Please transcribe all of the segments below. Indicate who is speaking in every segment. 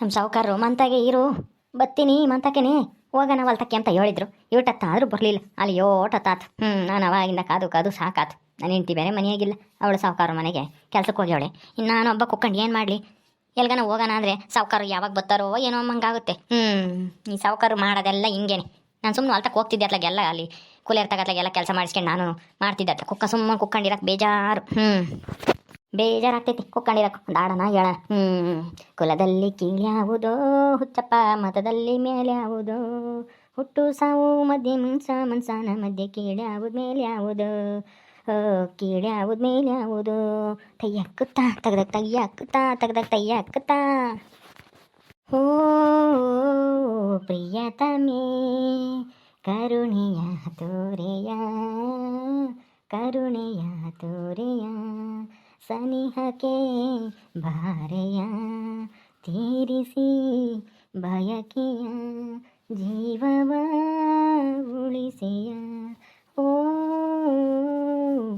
Speaker 1: ನಮ್ಮ ಸಾವುಕಾರರು ಮಂತಾಗೆ ಇರು. ಬತ್ತೀನಿ ಮಂತಕೇನೆ. ಹೋಗೋಣ ಹೊಲ್ತಕ್ಕೆ ಅಂತ ಹೇಳಿದ್ರು. ಆದರೂ ಬರಲಿಲ್ಲ. ಅಲ್ಲಿ ಯೋಟತ್ತಾತು ಹ್ಞೂ ನಾನು ಅವಾಗಿಂದ ಕಾದು ಕಾದು ಸಾಕಾತು. ನಾನು ಹೆಂಡ್ತಿ ಬೇರೆ ಮನೆಯಾಗಿಲ್ಲ. ಅವಳು ಸಾವುಕಾರ ಮನೆಗೆ ಕೆಲ್ಸಕ್ಕೆ ಹೋಗ್ಯವಳೆ ಇನ್ನು ನಾನು ಒಬ್ಬ ಕುಕ್ಕಂಡು ಏನು ಮಾಡಲಿ? ಎಲ್ಗನ ಹೋಗೋಣ ಅಂದರೆ ಸಾವುಕಾರರು ಯಾವಾಗ ಬರ್ತಾರೋ ಏನೋ ಹಂಗಾಗುತ್ತೆ. ಹ್ಞೂ ಈ ಸಾವುಕಾರರು ಮಾಡೋದೆಲ್ಲ ಹಿಂಗೇನೆ. ನಾನು ಸುಮ್ಮನೆ ಹೊಲ್ತಕ್ಕೆ ಹೋಗ್ತಿದ್ದೆ ಅತ್ಲಾಗೆಲ್ಲ ಅಲ್ಲಿ. ಕೂಲಿಯರ್ ತಗತ್ಲಾಗೆಲ್ಲ ಕೆಲಸ ಮಾಡಿಸ್ಕೊಂಡು ನಾನು ಮಾಡ್ತಿದ್ದೆ ಕುಕ್ಕ ಸುಮ್ಮನೆ ಕುಕ್ಕಂಡಿರಕ್ಕೆ ಬೇಜಾರು. ಹ್ಞೂ ಬೇಜಾರಾಗ್ತೈತಿ. ಕುಕ್ಕಂಡಿರಕ್ಕೆ ದಾಡನ ಹೇಳ. ಹ್ಞೂ ಕುಲದಲ್ಲಿ ಕೀಳ್ಯಾವುದೋ ಹುಚ್ಚಪ್ಪ ಮತದಲ್ಲಿ ಮೇಲ್ಯಾವುದೋ ಹುಟ್ಟು ಸಾವು ಮಧ್ಯೆ ಮನ್ಸ, ಮನ್ಸನ ಮಧ್ಯೆ ಕೀಳ್ಯಾವುದು ಮೇಲ್ಯಾವುದು ಓ ಮೇಲ್ಯಾವುದು ತಯ್ಯಕ್ಕುತ್ತಾ ತೆಗ್ದಾಗ ತಯ್ಯಕ್ಕುತ್ತಾ ತೆಗ್ದಾಗ ತಯ್ಯಕ್ಕುತ್ತಾ ಓ ಪ್ರಿಯತಮೇ, ಕರುಣೆಯ ತೋರೆಯ ಕರುಣೆಯ ತೋರೆಯ. ಸನಿಹಕ್ಕೆ ಭಾರೆಯ ತೀರಿಸಿ ಬಯಕೆಯ ಜೀವವ ಉಳಿಸೆಯ. ಓ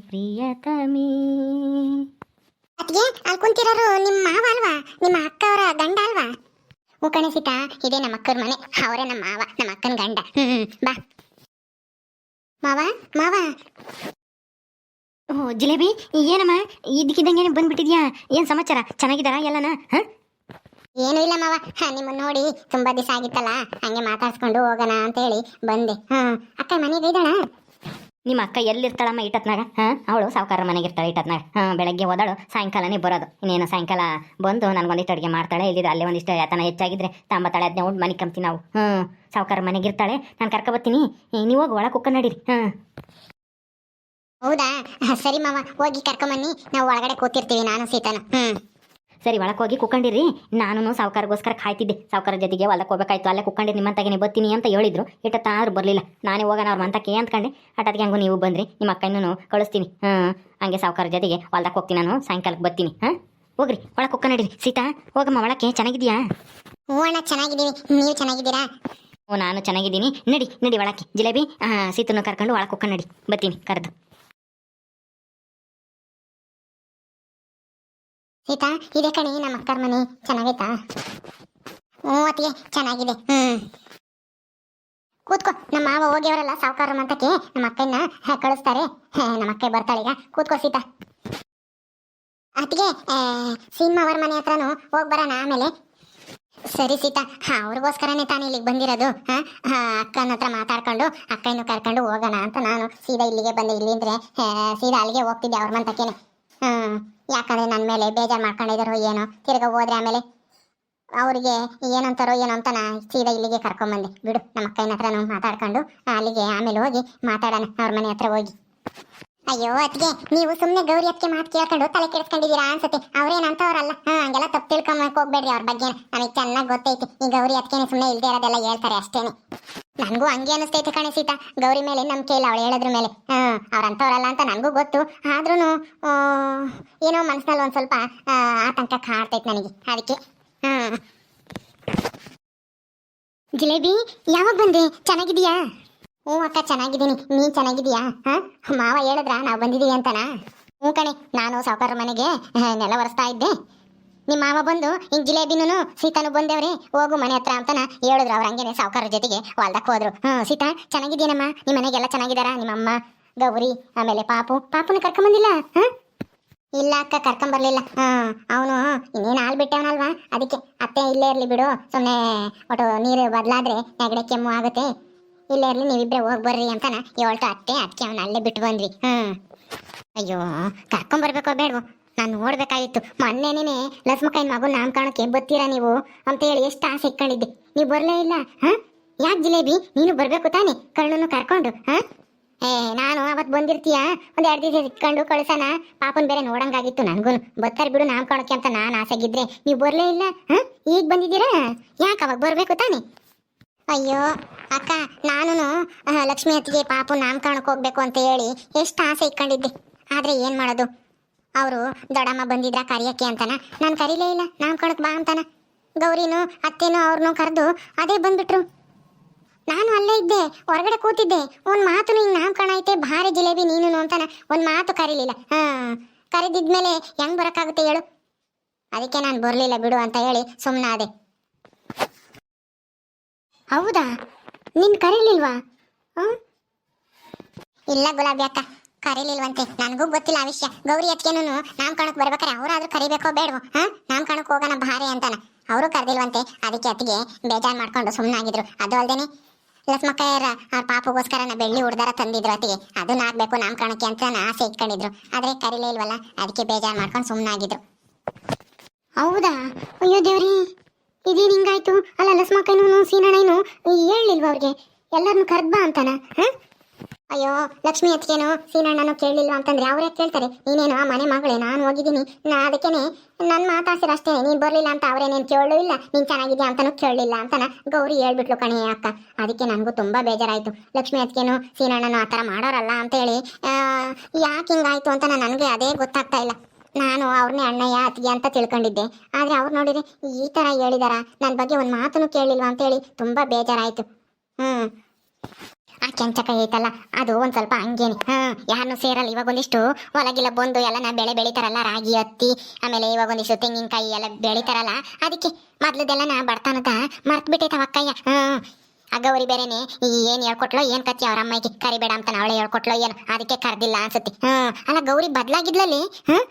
Speaker 1: ಪ್ರಿಯತಮಿ.
Speaker 2: ಅತ್ಗೆ ಅಲ್ಲಿ ನಿಮ್ಮ ಮಾವ ಅಲ್ವಾ? ನಿಮ್ಮ ಅಕ್ಕವರ ಗಂಡ ಅಲ್ವಾ? ಓ ಕಣಸಿತ ಸೀತಾ ಇದೇ ನಮ್ಮ ಅಕ್ಕರ ಮನೆ. ಅವರೇ ನಮ್ಮ ಮಾವ ನಮ್ಮ ಅಕ್ಕನ ಗಂಡ. ಹ್ಮ್, ಬಾ. ಮಾವ ಮಾವ.
Speaker 1: ಓ ಜಿಲೇಬಿ ಏನಮ್ಮ? ಇದಕ್ಕಿದ್ದಂಗೆ ಬಂದ್ಬಿಟ್ಟಿದ್ಯಾ? ಏನು ಸಮಾಚಾರ? ಚೆನ್ನಾಗಿದ್ದಾರಾ ಎಲ್ಲನ? ಹಾಂ?
Speaker 2: ಏನೂ ಇಲ್ಲ ಮಾವ. ನಿಮ್ಮ ನಿಮ್ಮನ್ನ ನೋಡಿ ತುಂಬಾ ದಿವಸ ಆಗಿತ್ತಲ್ಲ? ಹಂಗೆ ಮಾತಾಡ್ಸ್ಕೊಂಡು ಹೋಗೋಣ ಅಂತ ಹೇಳಿ ಬಂದೆ. ಹಾಂ ಅಕ್ಕ ಮನೆಗೆ ಇದ್ದಾಳ?
Speaker 1: ನಿಮ್ಮ ಅಕ್ಕ ಎಲ್ಲಿರ್ತಾಳಮ್ಮ ಇಟ್ಟತ್ನಾಗ ಹಾಂ ಅವಳು ಸಾವುಕಾರ ಮನೆಗೆ ಇರ್ತಾಳೆ ಇಟ್ಟತ್ನಾಗ ಹಾಂ ಬೆಳಗ್ಗೆ ಹೋದಾಳು ಸಾಯಂಕಾಲನೇ ಬರೋದು. ಇನ್ನೇನು ಸಾಯಂಕಾಲ ಬಂದು ನನಗೊಂದಿಷ್ಟು ಅಡುಗೆ ಮಾಡ್ತಾಳೆ ಇಲ್ಲಿದೆ ಅಲ್ಲೇ ಒಂದಿಷ್ಟು ಯಾತನ ಹೆಚ್ಚಾಗಿದ್ರೆ ತಾಂಬತ್ತಾಳೆ ಅದನ್ನೇ ಉಂಡು ಮನೆಗೆ ಕಂಬ್ತೀನಿ ನಾವು. ಹ್ಞೂ ಸಾವುಕಾರ ಮನೆಗೆ ಇರ್ತಾಳೆ. ನಾನು ಕರ್ಕೊಬತ್ತೀನಿ ನೀವು ಹೋಗಿ ಒಳಗೆ ಕುಕ್ಕ ನಡೀರಿ. ಹಾಂ.
Speaker 2: ಹೌದಾ? ಸರಿ ಮಾವ ಹೋಗಿ ಕರ್ಕೊಂಬನ್ನಿ. ನಾವು ಒಳಗಡೆ ಕೂತಿರ್ತೀವಿ ನಾನು ಸೀತಾನ. ಹ್ಮ್.
Speaker 1: ಸರಿ ಒಳಕ್ ಹೋಗಿ ಕುಕ್ಕಂಡಿರಿ ನಾನು ಸಾವುಕಾರಗೋಸ್ಕರ ಕಾಯ್ತಿದ್ದೆ. ಸಾವುಕಾರ ಜೊತೆಗೆ ಹೊಲಕ್ಕೆ ಹೋಗ್ಬೇಕಾಯ್ತು. ಅಲ್ಲೇ ಕುಕ್ಕಂಡಿರಿ ನಿಮ್ಮಂತಾಗೆ ಬರ್ತೀನಿ ಅಂತ ಹೇಳಿದ್ರು. ಇಟ್ಟತ್ತಾದ್ರೂ ಬರಲಿಲ್ಲ. ನಾನೇ ಹೋಗೋಣ ಅವ್ರ ಮಂತಕ್ಕೆ ಅಂದ್ಕೊಂಡೆ. ಹಠಾತ್ಗೆ ಹಂಗೂ ನೀವು ಬಂದ್ರಿ. ನಿಮ್ಮ ಅಕ್ಕನೂ ಕಳಿಸ್ತೀನಿ. ಹಾಂ ಹಂಗೆ ಸಾವುಕಾರ ಜೊತೆಗೆ ಹೊಲ್ದಕ್ಕೆ ಹೋಗ್ತೀನಿ ನಾನು. ಸಾಯಂಕಾಲಕ್ಕೆ ಬರ್ತೀನಿ. ಹಾಂ? ಹೋಗ್ರಿ. ಒಳಗೆ ಕುಕ್ಕ ನಡೀರಿ. ಸೀತಾ ಹೋಗಮ್ಮ ಒಳಕ್ಕೆ. ಚೆನ್ನಾಗಿದ್ಯಾ?
Speaker 2: ಹ್ಞೂ ಅಣ್ಣ ಚೆನ್ನಾಗಿದ್ದೀವಿ ನೀವು ಚೆನ್ನಾಗಿದ್ದೀರಾ?
Speaker 1: ಓ ನಾನು ಚೆನ್ನಾಗಿದ್ದೀನಿ. ನಡಿ ನಡಿ ಒಳಕ್ಕೆ. ಜಿಲೇಬಿ ಸೀತನ್ನು ಕರ್ಕೊಂಡು ಒಳಗೆ ಕುಕ್ಕ ನಡಿ. ಬರ್ತೀನಿ ಕರೆದು.
Speaker 2: ಸೀತಾ ಇದೆ ಕಣಿ ನಮ್ಮ ಅಕ್ಕರ ಮನೆ. ಚೆನ್ನಾಗೈತಾ? ಹ್ಞೂ ಅತ್ತಿಗೆ ಚೆನ್ನಾಗಿದೆ. ಹ್ಞೂ ಕೂತ್ಕೋ ನಮ್ಮ ಮಾವ ಹೋಗ್ಯವರಲ್ಲ ಸಾವುಕಾರ ಮಂತಕ್ಕೆ ನಮ್ಮ ಅಕ್ಕನ್ನ ಹ, ಕಳಿಸ್ತಾರೆ. ನಮ್ಮ ಅಕ್ಕ ಬರ್ತಾಳೆ ಈಗ. ಕೂತ್ಕೋ ಸೀತಾ. ಅತ್ತಿಗೆ ಸಿನಿಮಾ ಅವ್ರ ಮನೆ ಹತ್ರನೂ ಹೋಗಿ ಬರೋಣ ಆಮೇಲೆ. ಸರಿ ಸೀತಾ ಹಾ ಅವ್ರಿಗೋಸ್ಕರನೇ ತಾನೇ ಇಲ್ಲಿಗೆ ಬಂದಿರೋದು. ಹಾ ಅಕ್ಕನ ಹತ್ರ ಮಾತಾಡ್ಕೊಂಡು ಅಕ್ಕನ ಕರ್ಕೊಂಡು ಹೋಗೋಣ ಅಂತ ನಾನು ಸೀದಾ ಇಲ್ಲಿಗೆ ಬಂದೆ. ಇಲ್ಲಿಂದ್ರೆ ಸೀದಾ ಅಲ್ಲಿಗೆ ಹೋಗ್ತಿದ್ದೆ ಅವ್ರ ಮಂತಕ್ಕೇನೆ. ಹ್ಮ್. ಯಾಕಂದ್ರೆ ನನ್ನ ಮೇಲೆ ಬೇಜಾರು ಮಾಡ್ಕೊಂಡಿದ್ದಾರೋ ಏನೋ, ತಿರ್ಗಾ ಹೋದ್ರೆ ಆಮೇಲೆ ಅವ್ರಿಗೆ ಏನಂತಾರೋ ಏನೋ ಅಂತ ನಾ ಸೀದಾ ಇಲ್ಲಿಗೆ ಕರ್ಕೊಂಬಂದೆ ಬಿಡು, ನಮ್ಮ ಅಕ್ಕನ ಹತ್ರನೂ ಮಾತಾಡ್ಕೊಂಡು ಅಲ್ಲಿಗೆ ಆಮೇಲೆ ಹೋಗಿ ಮಾತಾಡೋಣ, ಅವ್ರ ಮನೆ ಹತ್ರ ಹೋಗಿ. ಅಯ್ಯೋ, ಅತ್ತಿಗೆ, ನೀವು ಸುಮ್ಮನೆ ಗೌರಿ ಅತ್ತಿಗೆ ಮಾತು ಕೇಳ್ಕೊಂಡು ತಲೆ ಕೆಡಿಸ್ಕೊಂಡಿದ್ದೀರಾ ಅನ್ಸುತ್ತೆ. ಅವ್ರೇನಂತವ್ರಲ್ಲ ಹಾಂ, ಹಂಗೆಲ್ಲ ತಪ್ಪು ತಿಳ್ಕೊಂಬಕ್ ಹೋಗ್ಬೇಡ್ರಿ ಅವ್ರ ಬಗ್ಗೆ. ನನಗೆ ಚೆನ್ನಾಗಿ ಗೊತ್ತೈತಿ. ಈ ಗೌರಿ ಅತ್ತಿಗೆನೆ ಸುಮ್ಮನೆ ಇಲ್ಲದೇ ಇರೋದೆಲ್ಲ ಹೇಳ್ತಾರೆ ಅಷ್ಟೇನೆ. ನನಗೂ ಹಂಗೆ ಅನಿಸ್ತೈತೆ ಕಣೆ ಸೀತಾ. ಗೌರಿ ಮೇಲೆ ನಂಬಿಕೆ ಇಲ್ಲ ಅವಳು ಹೇಳಿದ್ರ ಮೇಲೆ. ಹಾ ಅವ್ರಂತವ್ರಲ್ಲ ಅಂತ ನನಗೂ ಗೊತ್ತು. ಆದ್ರೂ ಏನೋ ಮನಸ್ಸಿನಲ್ಲಿ ಒಂದು ಸ್ವಲ್ಪ ಆತಂಕ ಕಾಡ್ತೈತೆ ನನಗೆ. ಅದಕ್ಕೆ ಜಿಲೇಬಿ, ಯಾವಾಗ ಬಂದೆ? ಚೆನ್ನಾಗಿದೆಯಾ ಹ್ಞೂ ಅಕ್ಕ, ಚೆನ್ನಾಗಿದ್ದೀನಿ. ನೀನು ಚೆನ್ನಾಗಿದೆಯಾ ಹಾಂ ಮಾವ ಹೇಳಿದ್ರ ನಾವು ಬಂದಿದೀವಿ ಅಂತನಾ? ಹ್ಞೂ ಕಣೆ, ನಾನು ಸಾವುಕಾರ ಮನೆಗೆ ನೆಲ ಒರೆಸ್ತಾ ಇದ್ದೆ. ನಿಮ್ಮ ಮಾವ ಬಂದು, ಹಿಂಗ್ ಜಿಲೇಬಿನೂ ಸೀತಾನು ಬಂದೇವ್ರಿ, ಹೋಗು ಮನೆ ಹತ್ರ ಅಂತನ ಹೇಳಿದ್ರು ಅವ್ರ ಹಂಗೇನೆ ಸಾವುಕಾರ ಜೊತೆಗೆ ಹೊಲ್ದಕ್ಕೆ ಹೋದ್ರು. ಹ್ಞೂ ಸೀತಾ ಚೆನ್ನಾಗಿದ್ದೀನಮ್ಮ ನಿಮ್ಮ ಮನೆಗೆಲ್ಲ ನಿಮ್ಮ ಅಮ್ಮ ಗೌರಿ, ಆಮೇಲೆ ಪಾಪು, ಪಾಪುನ ಕರ್ಕೊಂಬಂದಿಲ್ಲ? ಬಂದಿಲ್ಲ ಇಲ್ಲ ಅಕ್ಕ, ಕರ್ಕೊಂಬರ್ಲಿಲ್ಲ. ಹಾ ಅವನು ಇನ್ನೇನು ಹಾಲು ಬಿಟ್ಟವನಲ್ವಾ? ಅದಕ್ಕೆ ಅತ್ತೆ ಇಲ್ಲೇ ಇರಲಿ ಬಿಡು. ಸುಮ್ಮನೆ ಒಟ್ಟು ನೀರು ಬದಲಾದ್ರೆ ನೆಗಡೆ, ಕೆಮ್ಮು ಆಗುತ್ತೆ. ಇಲ್ಲೇ ಇರ್ಲಿ ನೀವಿಬ್ಬರೇ ಹೋಗಿ ಬರ್ರಿ ಅಂತನ ಹೇಳ್ತು ಅತ್ತೆ ಅದಕ್ಕೆ ಅವನು ಅಲ್ಲೇ ಬಿಟ್ಟು ಬಂದ್ವಿ. ಹ್ಞೂ ಅಯ್ಯೋ, ಕರ್ಕೊಂಬರ್ಬೇಕೋ ಬೇಡವೋ? ನಾನು ನೋಡ್ಬೇಕಾಗಿತ್ತು. ಮೊನ್ನೆನೇ ಲಸ್ಮಕಾಯಿನ ಮಗು ನಾಮಕರಣಕ್ಕೆ ಬರ್ತೀರಾ ನೀವು? ಅಂತ ಹೇಳಿ ಎಷ್ಟು ಆಸೆ ಇಟ್ಕೊಂಡಿದ್ದೆ. ನೀವು ಬರಲೇ ಇಲ್ಲ, ಹಾ? ಯಾಕೆ ಜಿಲೇಬಿ? ನೀನು ಬರ್ಬೇಕು ತಾನೆ ಕರ್ಣನು ಕರ್ಕೊಂಡು, ಹಾ? ಏ, ನಾನು ಅವತ್ತು ಬಂದಿರ್ತೀಯ? ಒಂದ್ ಎರಡು ದಿವಸ ಇಟ್ಕೊಂಡು ಕಳ್ಸಣ. ಪಾಪನ್ ಬೇರೆ ನೋಡಂಗಾಗಿತ್ತು ನನ್ಗೂ ಬರ್ತಾರೆ ಬಿಡು ನಾಮಕರಣಕ್ಕೆ ಅಂತ ನಾನು ಆಸೆಗಿದ್ರೆ. ನೀವು ಬರಲೇ ಇಲ್ಲ, ಹಾ? ಈಗ ಬಂದಿದ್ದೀರಾ? ಯಾಕೆ ಅವಾಗ ಬರ್ಬೇಕು ತಾನೆ? ಅಯ್ಯೋ, ಅಕ್ಕ ನಾನು ಲಕ್ಷ್ಮೀ ಅತ್ತಿಗೆ ಪಾಪು ನಾಮಕರಣಕ್ಕೆ ಹೋಗ್ಬೇಕು ಅಂತ ಹೇಳಿ ಎಷ್ಟು ಆಸೆ ಇಟ್ಕೊಂಡಿದ್ದೆ. ಆದ್ರೆ ಏನು ಮಾಡೋದು? ಅವರು, ದೊಡ್ಡಮ್ಮ ಬಂದಿದ್ರ ಕರಿಯಕ್ಕೆ ಅಂತನ? ನಾನು ಕರೀಲೇ ಇಲ್ಲ ನಾಮಕರಣಕ್ಕೆ ಬಾ ಅಂತಾನ. ಗೌರಿನೂ, ಅತ್ತೆನೂ ಅವ್ರನ್ನೂ ಕರೆದು ಅದೇ ಬಂದ್ಬಿಟ್ರು. ನಾನು ಅಲ್ಲೇ ಇದ್ದೆ, ಹೊರಗಡೆ ಕೂತಿದ್ದೆ. ಒಂದು ಮಾತು ಹಿಂಗೆ ನಾಮಕರಣ ಐತೆ ಭಾರಿ ಜಿಲೇಬಿ ನೀನು ಅಂತಾನ. ಒಂದು ಮಾತು ಕರೀಲಿಲ್ಲ. ಹಾಂ, ಕರೆದಿದ್ಮೇಲೆ ಹೆಂಗ್ ಬರೋಕ್ಕಾಗುತ್ತೆ ಹೇಳು. ಅದಕ್ಕೆ ನಾನು ಬರಲಿಲ್ಲ ಬಿಡು ಅಂತ ಹೇಳಿ ಸುಮ್ಮನಾದೆ ಹೌದಾ? ನಿನ್ ಕರೀಲಿಲ್ವಾ? ಹ್ಮ್ ಇಲ್ಲ ಗುಲಾಬಿ ಅಕ್ಕ. ಕರೀಲಿಲ್ವಂತೆ. ನನಗೂ ಗೊತ್ತಿಲ್ಲ ಆ ವಿಷಯ. ಗೌರಿ ಅತ್ತಿಗೆನೂ ನಾಮಕರಣಕ್ಕೆ ಬರ್ಬೇಕಾರೆ ಅವರಾದ್ರೂ ಕರಿಬೇಕೋ ಬೇಡವೋ, ಹಾ? ನಾಮಕರಣಕ್ಕೆ ಹೋಗೋಣ ಭಾರಿ ಅಂತಾನ. ಅವರು ಕರೆದಿಲ್ವಂತೆ. ಅದಕ್ಕೆ ಅತ್ತಿಗೆ ಬೇಜಾರು ಮಾಡ್ಕೊಂಡು ಸುಮ್ಮನಾಗಿದ್ರು ಅದು ಅಲ್ದೇನೆ ಲಸ್ಮಕ್ಕಯ್ಯರ ಅವ್ರ ಪಾಪಗೋಸ್ಕರ ನಾ ಬೆಳ್ಳಿ ಉಡ್ದಾರ ತಂದಿದ್ರು ಅತ್ತಿಗೆ. ಅದನ್ನ ಆಗ್ಬೇಕು ನಾಮಕರಣಕ್ಕೆ ಅಂತ ಆಸೆ ಇಟ್ಕೊಂಡಿದ್ರು. ಆದ್ರೆ ಕರೀಲೇ ಇಲ್ವಲ್ಲ? ಅದಕ್ಕೆ ಬೇಜಾರು ಮಾಡ್ಕೊಂಡು ಸುಮ್ಮನಾಗಿದ್ರು ಹೌದಾ? ಅಯ್ಯೋ ದೇವ್ರಿ. ಇದೇನು ಹಿಂಗಾಯ್ತು? ಅಲ್ಲ ಲಕ್ಷ್ಮಕ್ಕಯ್ಯನೂ ಸೀನಣ್ಣನು ಹೇಳಿಲ್ವ ಅವ್ರಿಗೆ? ಎಲ್ಲರನ್ನು ಕರೆದ್ಬಾ ಅಂತಾನ, ಹಾ? ಅಯ್ಯೋ, ಲಕ್ಷ್ಮಿ ಅತ್ತಿಗೆನೋ, ಸೀನಣ್ಣನು ಕೇಳಲಿಲ್ಲ ಅಂತಂದ್ರೆ ಅವರೇ ಕೇಳ್ತಾರೆ. ನೀನೇನು, ಆ ಮನೆ ಮಗಳೇ, ನಾನು ಹೋಗಿದ್ದೀನಿ. ನಾ ಅದಕ್ಕೇನೆ ನನ್ನ ಮಾತಾಡ್ಸಿರ ಅಷ್ಟೇ, ನೀನು ಬರ್ಲಿಲ್ಲ ಅಂತ ಅವರೇನೇನು ಕೇಳಲು ಇಲ್ಲ. ನೀನು ಚೆನ್ನಾಗಿದ್ಯಾ ಅಂತಾನು ಕೇಳಲಿಲ್ಲ ಅಂತನ ಗೌರಿ ಹೇಳ್ಬಿಟ್ಲು ಕಣೆ ಅಕ್ಕ. ಅದಕ್ಕೆ ನನಗೂ ತುಂಬಾ ಬೇಜಾರಾಯಿತು. ಲಕ್ಷ್ಮಿ ಅತ್ತಿಗೆನೋ, ಸೀನಣ್ಣನು ಆ ಥರ ಮಾಡೋರಲ್ಲ ಅಂತ ಹೇಳಿ ಯಾಕೆ ಹಿಂಗಾಯ್ತು ಅಂತ ನನಗೆ ಅದೇ ಗೊತ್ತಾಗ್ತಾ ಇಲ್ಲ. ನಾನು ಅವ್ರನ್ನೇ ಅಣ್ಣಯ್ಯ, ಅತ್ತಿಗೆ ಅಂತ ತಿಳ್ಕೊಂಡಿದ್ದೆ. ಆದ್ರೆ ಅವ್ರು ನೋಡಿದ್ರೆ ಈ ತರ ಹೇಳಿದಾರ? ನನ್ನ ಬಗ್ಗೆ ಒಂದು ಮಾತನ್ನು ಕೇಳಿಲ್ವಾ ಅಂತೇಳಿ ತುಂಬಾ ಬೇಜಾರಾಯಿತು. ಹ್ಮ್. ಆ ಕೆಂಚಕ ಐತಲ್ಲ, ಅದು ಒಂದ್ ಸ್ವಲ್ಪ ಹಂಗೇನೆ. ಹಾ ಯಾರನ್ನು ಸೇರಲ್ಲ, ಇವಾಗ ಒಂದಿಷ್ಟು ಹೊಲಗಿಲ್ಲ ಬಂದು ಎಲ್ಲ ನಾ ಬೆಳೆ ಬೆಳಿತಾರಲ್ಲ, ರಾಗಿ, ಹತ್ತಿ, ಆಮೇಲೆ ಇವಾಗ ಒಂದಿಷ್ಟು ತೆಂಗಿನಕಾಯಿ ಎಲ್ಲ ಬೆಳಿತಾರಲ್ಲ, ಅದಕ್ಕೆ ಮೊದ್ಲದೆಲ್ಲ ನಾ ಬಡ್ತಾನದ ಮರ್ತ್ ಬಿಟ್ಟೈತವ ಅಕ್ಕಯ್ಯ. ಹ್ಮ್ ಗೌರಿ ಬೇರೆನೆ ಏನ್ ಹೇಳ್ಕೊಟ್ಲೋ, ಏನ್ ಕತ್ತಿ ಅವ್ರ ಅಮ್ಮಗೆ ಕರಿಬೇಡ ಅಂತ ಅವಳೆ ಹೇಳ್ಕೊಟ್ಲೋ ಏನು, ಅದಕ್ಕೆ ಕರ್ದಿಲ್ಲ ಅನ್ಸುತ್ತೆ. ಹ್ಮ್ ಅಲ್ಲ ಗೌರಿ ಬದ್ಲಾಗಿದ್ಲಲ್ಲಿ? ಹ್ಮ್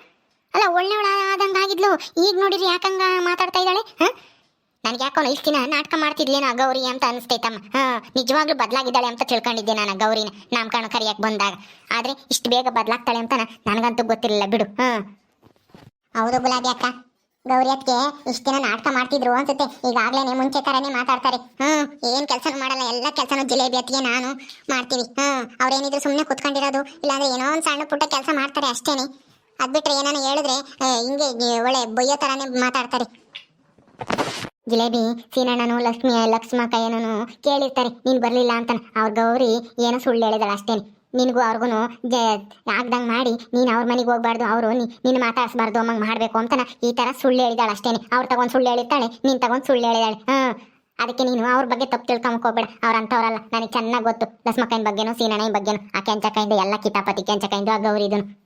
Speaker 2: ಅಲ್ಲ ಒಳ್ಳೆ ಆದಂಗ ಆಗಿದ್ಲು ಈಗ ನೋಡಿರಿ ಯಾಕಂಗ ಮಾತಾಡ್ತಾ ಇದ್ದಾಳೆ? ಹ ನನ್ಗೆ ಯಾಕೋ ಇಷ್ಟು ದಿನ ನಾಟಕ ಮಾಡ್ತಿದ್ಲೇನ ಗೌರಿ ಅಂತ ಅನಿಸ್ತೈತಮ್ಮ. ಹಾ, ನಿಜವಾಗ್ಲೂ ಬದಲಾಗಿದ್ದಾಳೆ ಅಂತ ತಿಳ್ಕೊಂಡಿದ್ದೆ ನಾನು ಗೌರಿನ. ನಾಮಕರಣ ಕರಿಯಕ್ಕೆ ಬಂದಾಗ. ಆದ್ರೆ ಇಷ್ಟು ಬೇಗ ಬದಲಾಗ್ತಾಳೆ ಅಂತ ನನಗಂತೂ ಗೊತ್ತಿರಲಿಲ್ಲ, ಬಿಡು. ಹೌದು ಗುಲಾಬಿ ಅಕ್ಕ. ಗೌರಿ ಅತ್ತಿಗೆ ಇಷ್ಟು ದಿನ ನಾಟಕ ಮಾಡ್ತಿದ್ರು ಅನ್ಸುತ್ತೆ. ಈಗಾಗ್ಲೇನೆ ಮುಂಚೆ ತರನೇ ಮಾತಾಡ್ತಾರೆ. ಹ್ಮ್, ಏನ್ ಕೆಲಸ ಮಾಡಲ್ಲ. ಎಲ್ಲ ಕೆಲಸನೂ ಜಿಲೇಬಿ ಅತ್ತಿಗೆ ನಾನು ಮಾಡ್ತೀವಿ ಹ್ಮ್ ಅವ್ರೇನಿದ್ರು ಸುಮ್ಮನೆ ಕುತ್ಕೊಂಡಿರೋದು. ಇಲ್ಲಾಂದ್ರೆ ಏನೋ ಒಂದು ಸಣ್ಣ ಪುಟ್ಟ ಕೆಲಸ ಮಾಡ್ತಾರೆ ಅಷ್ಟೇನೆ. ಅದ್ ಬಿಟ್ರೆ ಏನಾನ ಹೇಳಿದ್ರೆ ಹಿಂಗೆ, ಒಳ್ಳೆ ಬೊಯ್ಯೋ ತರಾನೇ ಮಾತಾಡ್ತಾರೆ. ಜಿಲೇಬಿ, ಸೀನಣ್ಣನು, ಲಕ್ಷ್ಮಿ ಏನನು ಕೇಳಿರ್ತಾರೆ, ನೀನು ಬರಲಿಲ್ಲ ಅಂತ ಅವ್ರ ಗೌರಿ ಏನೋ ಸುಳ್ಳು ಹೇಳಿದಾಳೆ ಅಷ್ಟೇನೆ. ನಿನಗೂ ಅವ್ರಿಗೂ ಜ, ಆಗ್ದಂಗೆ ಮಾಡಿ, ನೀನು ಅವ್ರ ಮನೆಗೆ ಹೋಗ್ಬಾರ್ದು, ಅವರು ನಿನ್ನ ಮಾತಾಡಿಸ್ಬಾರ್ದು ಅಮ್ಮಂಗೆ ಮಾಡಬೇಕು ಅಂತ ಈ ಥರ ಸುಳ್ಳು ಹೇಳಿದಾಳೆ ಅಷ್ಟೇನೆ. ಅವ್ರು ತಗೊಂಡು ಸುಳ್ಳು ಹೇಳಿರ್ತಾಳೆ, ನೀನು ತಗೊಂಡು ಸುಳ್ಳು ಹೇಳಿದಾಳೆ. ಹಾಂ. ಅದಕ್ಕೆ ನೀನು ಅವ್ರ ಬಗ್ಗೆ ತಪ್ಪು ತಿಳ್ಕೊಂಬಕ್ ಹೋಗ್ಬೇಡ. ಅವ್ರು ಅಂಥವ್ರಲ್ಲ, ನನಗೆ ಚೆನ್ನಾಗಿ ಗೊತ್ತು. ಲಕ್ಷ್ಮಕ್ಕನ ಬಗ್ಗೆನೂ, ಸೀನಣ್ಣನ ಬಗ್ಗೆನೂ, ಆ ಕೆಂಚಕೈಂದು, ಎಲ್ಲ ಕಿತಾಪತಿ ಕೆಂಚಕೈಂದು, ಆ ಗೌರಿದನು.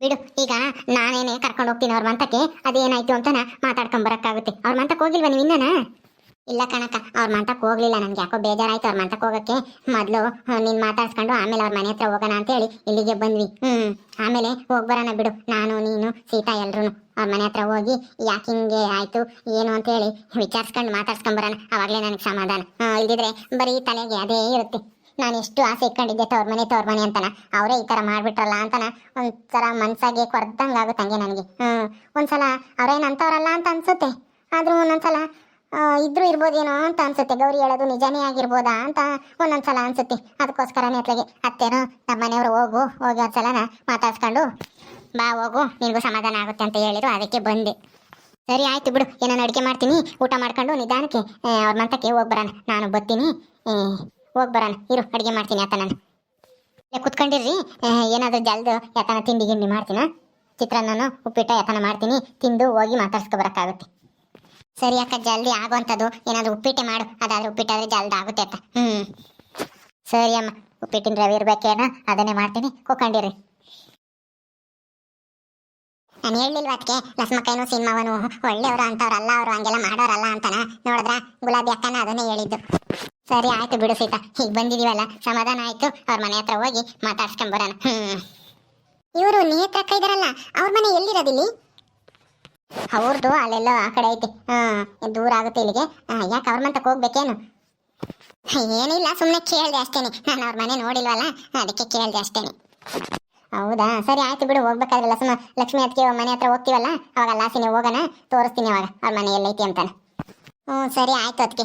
Speaker 2: ಬಿಡು, ಈಗ ನಾನೇನೆ ಕರ್ಕೊಂಡು ಹೋಗ್ತೀನಿ ಅವ್ರ ಮಂತಕ್ಕೆ. ಅದೇನಾಯ್ತು ಅಂತ ಮಾತಾಡ್ಕೊಂಡ್ ಬರಕ್ಕಾಗುತ್ತೆ. ಅವ್ರ ಮಂತಕ್ಕೆ ಹೋಗಿಲ್ವಾ ನೀವು ಇನ್ನನ? ಇಲ್ಲ ಕಣಕ್ಕ, ಅವ್ರ ಮಂತಕ್ಕೆ ಹೋಗ್ಲಿಲ್ಲ. ನನ್ಗೆ ಯಾಕೋ ಬೇಜಾರಾಯ್ತು ಅವ್ರ ಮಂತಕ್ಕೆ ಹೋಗಕ್ಕೆ. ಮೊದಲು ನೀನ್ ಮಾತಾಡ್ಸ್ಕೊಂಡು ಆಮೇಲೆ ಅವ್ರ ಮನೆ ಹತ್ರ ಹೋಗೋಣ ಅಂತ ಹೇಳಿ ಇಲ್ಲಿಗೆ ಬಂದ್ವಿ. ಹ್ಮ್, ಆಮೇಲೆ ಹೋಗ್ಬರೋಣ ಬಿಡು. ನಾನು, ನೀನು, ಸೀತಾ ಎಲ್ರು ಅವ್ರ ಮನೆ ಹತ್ರ ಹೋಗಿ ಯಾಕೆ ಹಿಂಗೆ ಆಯ್ತು, ಏನು ಅಂತ ಹೇಳಿ ವಿಚಾರಿಸ್ಕೊಂಡು ಮಾತಾಡ್ಸ್ಕೊಂಡ್ ಬರಣ. ಅವಾಗಲೇ ನನಗೆ ಸಮಾಧಾನ. ಇಲ್ದಿದ್ರೆ ಬರೀ ತಲೆಗೆ ಅದೇ ಇರುತ್ತೆ. ನಾನು ಎಷ್ಟು ಆಸೆ ಇಟ್ಕೊಂಡಿದ್ದೆ, ತವ್ರ ಮನೆ ತವ್ರ ಮನೆ ಅಂತಾನ. ಅವರೇ ಈ ಥರ ಮಾಡಿಬಿಟ್ರಲ್ಲ ಅಂತಾನ. ಒಂಥರ ಮನ್ಸಾಗೆ ಕೊರ್ದಂಗ ಆಗುತ್ತಂಗೆ ನನಗೆ. ಹ್ಮ್. ಒಂದ್ಸಲ ಅವ್ರೇನ್ ಅಂತವ್ರಲ್ಲ ಅಂತ ಅನ್ಸುತ್ತೆ. ಆದ್ರೂ ಒಂದೊಂದ್ಸಲ ಇದ್ರೂ ಇರ್ಬೋದೇನೋ ಅಂತ ಅನ್ಸುತ್ತೆ. ಗೌರಿ ಹೇಳೋದು ನಿಜಾನೇ ಆಗಿರ್ಬೋದಾ ಅಂತ ಒಂದೊಂದ್ಸಲ ಅನ್ಸುತ್ತೆ. ಅದಕ್ಕೋಸ್ಕರನೇ ಅತ್ಲಗೆ, ಅತ್ತೇನೋ ನಮ್ಮ ಮನೆಯವರು ಹೋಗು, ಹೋಗಿ ಒಂದ್ಸಲ ಮಾತಾಡ್ಸ್ಕೊಂಡು ಬಾ, ಹೋಗು, ನಿನಗೂ ಸಮಾಧಾನ ಆಗುತ್ತೆ ಅಂತ ಹೇಳಿದ್ರು, ಅದಕ್ಕೆ ಬಂದೆ. ಸರಿ, ಆಯ್ತು ಬಿಡು. ಏನೋ ಅಡುಗೆ ಮಾಡ್ತೀನಿ? ಊಟ ಮಾಡ್ಕೊಂಡು ನಿಧಾನಕ್ಕೆ ಅವ್ರ ಮಂತಕ್ಕೆ ಹೋಗಿ ನಾನು ಬರ್ತೀನಿ. ಹೋಗಿ ಬರೋಣ ಇರು, ಅಡುಗೆ ಮಾಡ್ತೀನಿ ಆತ ನಾನು ಇಲ್ಲೇ ಕುತ್ಕೊಂಡಿರ್ರಿ ಏನಾದರೂ ಜಲ್ದು ಯಾತನ ತಿಂಡಿ ಗಿಂಡಿ ಮಾಡ್ತೀನ? ಚಿತ್ರಾನ್ನನು, ಉಪ್ಪಿಟ್ಟ ಯಾತನ ಮಾಡ್ತೀನಿ. ತಿಂದು ಹೋಗಿ ಮಾತಾಡ್ಸ್ಕೊ ಬರೋಕ್ಕಾಗುತ್ತೆ. ಸರಿ ಅಕ್ಕ, ಜಲ್ದಿ ಆಗುವಂಥದ್ದು ಏನಾದರೂ ಉಪ್ಪಿಟ್ಟೆ ಮಾಡು. ಅದಾದರೂ ಉಪ್ಪಿಟ್ಟಾದ್ರೆ ಜಲ್ದಿ ಆಗುತ್ತೆ ಅಕ್ಕ ಹ್ಮ್. ಸರಿ ಅಮ್ಮ, ಉಪ್ಪಿಟ್ಟಿನ ರವಿ ಇರ್ಬೇಕೇನ? ಅದನ್ನೇ ಮಾಡ್ತೀನಿ. ಕುತ್ಕೊಂಡಿರ್ರಿ. ನಾನು ಹೇಳಿಲ್ವ ಅದಕ್ಕೆ ಲಸ್ಮಕ್ಕಯ್ಯನು ಸಿನಿಮಾವನು ಒಳ್ಳೆಯವರು ಅಂತವ್ರಲ್ಲ ಅವರು ಹಂಗೆಲ್ಲ ಮಾಡೋರಲ್ಲ ಅಂತಾನ. ನೋಡಿದ್ರ? ಗುಲಾಬಿ ಅಕ್ಕನ ಅದನ್ನೇ ಹೇಳಿದ್ದು. ಸರಿ ಆಯ್ತು ಬಿಡು ಸೀತಾ. ಈಗ ಬಂದಿದೀವಲ್ಲ, ಸಮಾಧಾನ ಆಯ್ತು. ಅವ್ರ ಮನೆ ಹತ್ರ ಹೋಗಿ ಮಾತಾಡ್ಸ್ಕೊಂಬರೋಣ ಹ್ಮ್. ಇವರು ನೇತ್ರ ಇದಾರಲ್ಲ, ಅವ್ರ ಮನೆ ಎಲ್ಲಿರೋದಿಲ್ಲಿ ಅವ್ರದ್ದು ಅಲ್ಲೆಲ್ಲೋ ಆ ಕಡೆ ಐತಿ. ಹಾ ದೂರ ಆಗುತ್ತೆ ಇಲ್ಲಿಗೆ. ಯಾಕೆ ಅವ್ರ ಮನೆ ಹೋಗ್ಬೇಕೇನು? ಏನಿಲ್ಲ ಸುಮ್ಮನೆ ಕೇಳಿದೆ ಅಷ್ಟೇನೆ. ನಾನು ಅವ್ರ ಮನೆ ನೋಡಿಲ್ವಲ್ಲ, ಅದಕ್ಕೆ ಕೇಳಿದೆ ಅಷ್ಟೇನೆ. ಹೌದಾ? ಸರಿ ಆಯ್ತು ಬಿಡು ಹೋಗ್ಬೇಕಾದ್ರೆ ಲಕ್ಷ್ಮ ಲಕ್ಷ್ಮಿ ಅದಕ್ಕೆ ಮನೆ ಹತ್ರ ಹೋಗ್ತೀವಲ್ಲ, ಅವಾಗ ಲಾಸಿನೇ ಹೋಗೋಣ, ತೋರಿಸ್ತೀನಿ ಅವಾಗ, ಅವ್ರ ಮನೆ ಎಲ್ಲೈತಿ ಅಂತಾನೆ. ಹ್ಞೂ ಸರಿ ಆಯ್ತು ಅದಕ್ಕೆ